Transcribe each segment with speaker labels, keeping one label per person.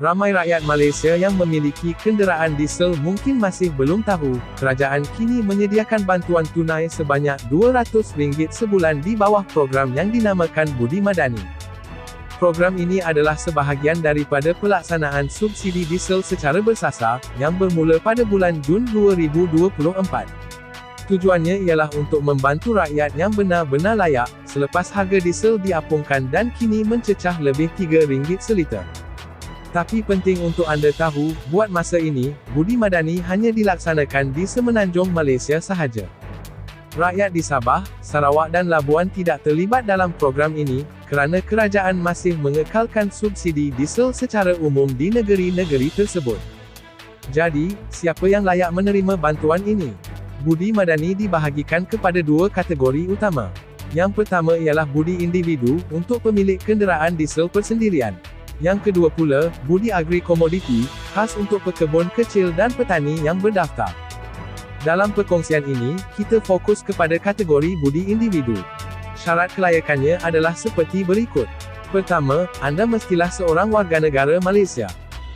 Speaker 1: Ramai rakyat Malaysia yang memiliki kenderaan diesel mungkin masih belum tahu, kerajaan kini menyediakan bantuan tunai sebanyak RM200 sebulan di bawah program yang dinamakan Budi Madani. Program ini adalah sebahagian daripada pelaksanaan subsidi diesel secara bersasar, yang bermula pada bulan Jun 2024. Tujuannya ialah untuk membantu rakyat yang benar-benar layak, selepas harga diesel diapungkan dan kini mencecah lebih RM3 seliter. Tapi penting untuk anda tahu, buat masa ini, Budi Madani hanya dilaksanakan di Semenanjung Malaysia sahaja. Rakyat di Sabah, Sarawak dan Labuan tidak terlibat dalam program ini, kerana kerajaan masih mengekalkan subsidi diesel secara umum di negeri-negeri tersebut. Jadi, siapa yang layak menerima bantuan ini? Budi Madani dibahagikan kepada dua kategori utama. Yang pertama ialah budi individu, untuk pemilik kenderaan diesel persendirian. Yang kedua pula, budi agri komoditi, khas untuk pekebun kecil dan petani yang berdaftar. Dalam perkongsian ini, kita fokus kepada kategori budi individu. Syarat kelayakannya adalah seperti berikut. Pertama, anda mestilah seorang warga negara Malaysia.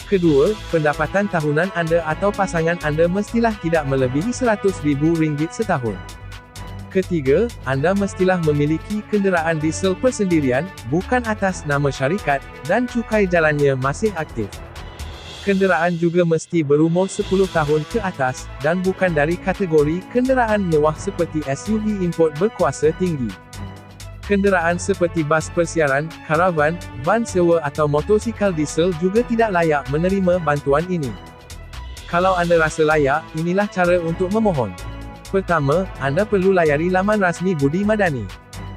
Speaker 1: Kedua, pendapatan tahunan anda atau pasangan anda mestilah tidak melebihi RM100,000 setahun. Ketiga, anda mestilah memiliki kenderaan diesel persendirian, bukan atas nama syarikat, dan cukai jalannya masih aktif. Kenderaan juga mesti berumur 10 tahun ke atas, dan bukan dari kategori kenderaan mewah seperti SUV import berkuasa tinggi. Kenderaan seperti bas persiaran, karavan, van sewa atau motosikal diesel juga tidak layak menerima bantuan ini. Kalau anda rasa layak, inilah cara untuk memohon. Pertama, anda perlu layari laman rasmi Budi Madani.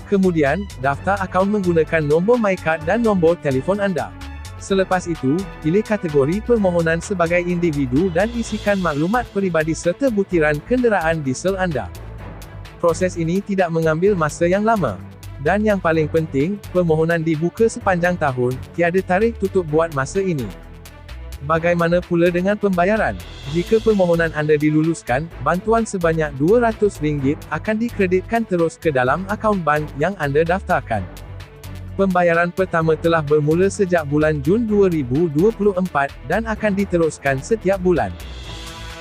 Speaker 1: Kemudian, daftar akaun menggunakan nombor MyCard dan nombor telefon anda. Selepas itu, pilih kategori permohonan sebagai individu dan isikan maklumat peribadi serta butiran kenderaan diesel anda. Proses ini tidak mengambil masa yang lama. Dan yang paling penting, permohonan dibuka sepanjang tahun, tiada tarikh tutup buat masa ini. Bagaimana pula dengan pembayaran? Jika permohonan anda diluluskan, bantuan sebanyak RM200 akan dikreditkan terus ke dalam akaun bank yang anda daftarkan. Pembayaran pertama telah bermula sejak bulan Jun 2024 dan akan diteruskan setiap bulan.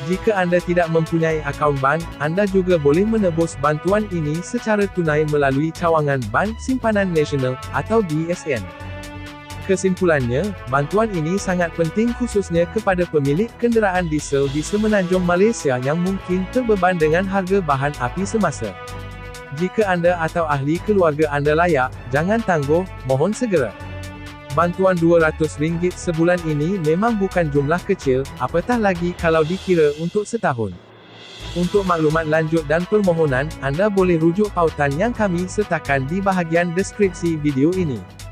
Speaker 1: Jika anda tidak mempunyai akaun bank, anda juga boleh menebus bantuan ini secara tunai melalui cawangan Bank Simpanan Nasional atau BSN. Kesimpulannya, bantuan ini sangat penting khususnya kepada pemilik kenderaan diesel di Semenanjung Malaysia yang mungkin terbeban dengan harga bahan api semasa. Jika anda atau ahli keluarga anda layak, jangan tangguh, mohon segera. Bantuan RM200 sebulan ini memang bukan jumlah kecil, apatah lagi kalau dikira untuk setahun. Untuk maklumat lanjut dan permohonan, anda boleh rujuk pautan yang kami sertakan di bahagian deskripsi video ini.